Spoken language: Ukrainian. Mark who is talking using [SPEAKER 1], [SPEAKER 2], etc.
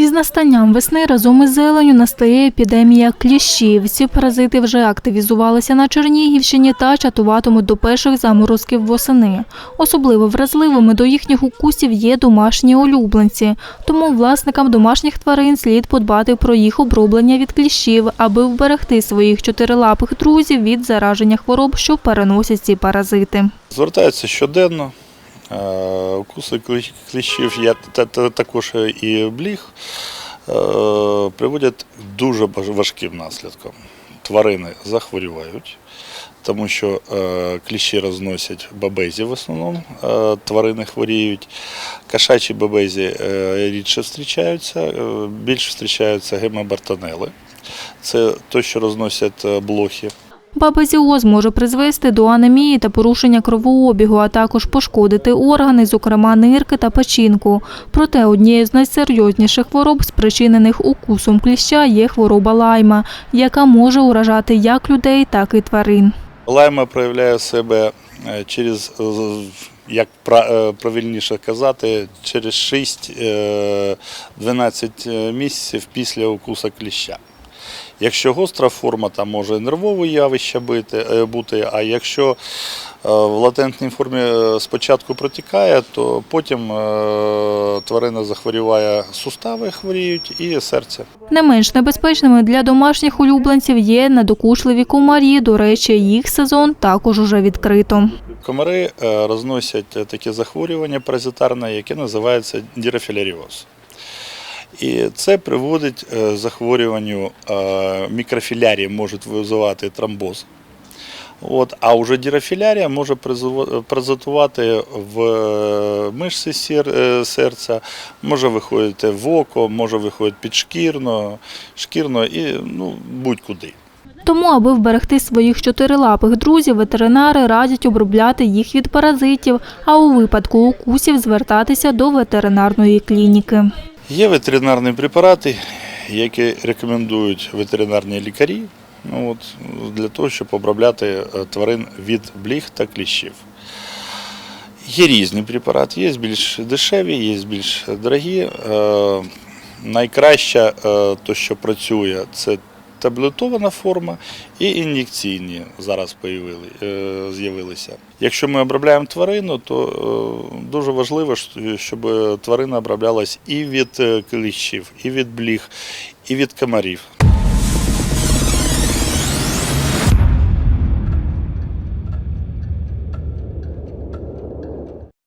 [SPEAKER 1] Із настанням весни разом із зеленю настає епідемія кліщів. Ці паразити вже активізувалися на Чернігівщині та чатуватимуть до перших заморозків восени. Особливо вразливими до їхніх укусів є домашні улюбленці. Тому власникам домашніх тварин слід подбати про їх оброблення від кліщів, аби вберегти своїх чотирилапих друзів від зараження хвороб, що переносять ці паразити.
[SPEAKER 2] Звертаються щоденно. Е, Укуси клі- кліщів та- також і бліг е, приводять дуже важким наслідкам. Тварини захворювають, тому що е, кліщі розносять бабезі в основному, е, тварини хворіють. Кошачі бабезі е, рідше зустрічаються, е, більше зустрічаються гемобартонели. Це те, що розносять е, блохи.
[SPEAKER 1] Бабезіоз може призвести до анемії та порушення кровообігу, а також пошкодити органи, зокрема нирки та печінку. Проте однією з найсерйозніших хвороб, спричинених укусом кліща, є хвороба лайма, яка може уражати як людей, так і тварин.
[SPEAKER 2] Лайма проявляє себе е, через, е, як е, правильніше казати, через 6-12 місяців після укуса кліща. Якщо гостра форма, там може нервове явище бути, е, а якщо е, в латентній формі е, спочатку протікає, то потім тварина захворюває сустави, хворіють і серце.
[SPEAKER 1] Не менш небезпечними для домашніх улюбленців є надокушливі комарі. До речі, їх сезон також уже відкрито.
[SPEAKER 2] Комари розносять таке захворювання паразитарне, яке називається дірофіляріоз. І це приводить е, захворюванню е, мікрофілярії, можуть визивати тромбоз. От, а вже дірофілярія може паразитувати в е, мишці серця, може виходити в око, може виходити підшкірно, шкірно і ну, будь-куди.
[SPEAKER 1] Тому, аби вберегти своїх чотирилапих друзів, ветеринари радять обробляти їх від паразитів, а у випадку укусів звертатися до ветеринарної клініки.
[SPEAKER 2] Є ветеринарні препарати, які рекомендують ветеринарні лікарі ну, от, для того, щоб обробляти е, тварин від бліг та кліщів. Є різні препарати, є більш дешеві, є більш дорогі. Е, Найкраще, то, що працює, це таблетована форма і ін'єкційні зараз появили- е, з'явилися. Якщо ми обробляємо тварину, то е, дуже важливо, щоб тварина оброблялась і від е, кліщів, і від бліг, і від комарів.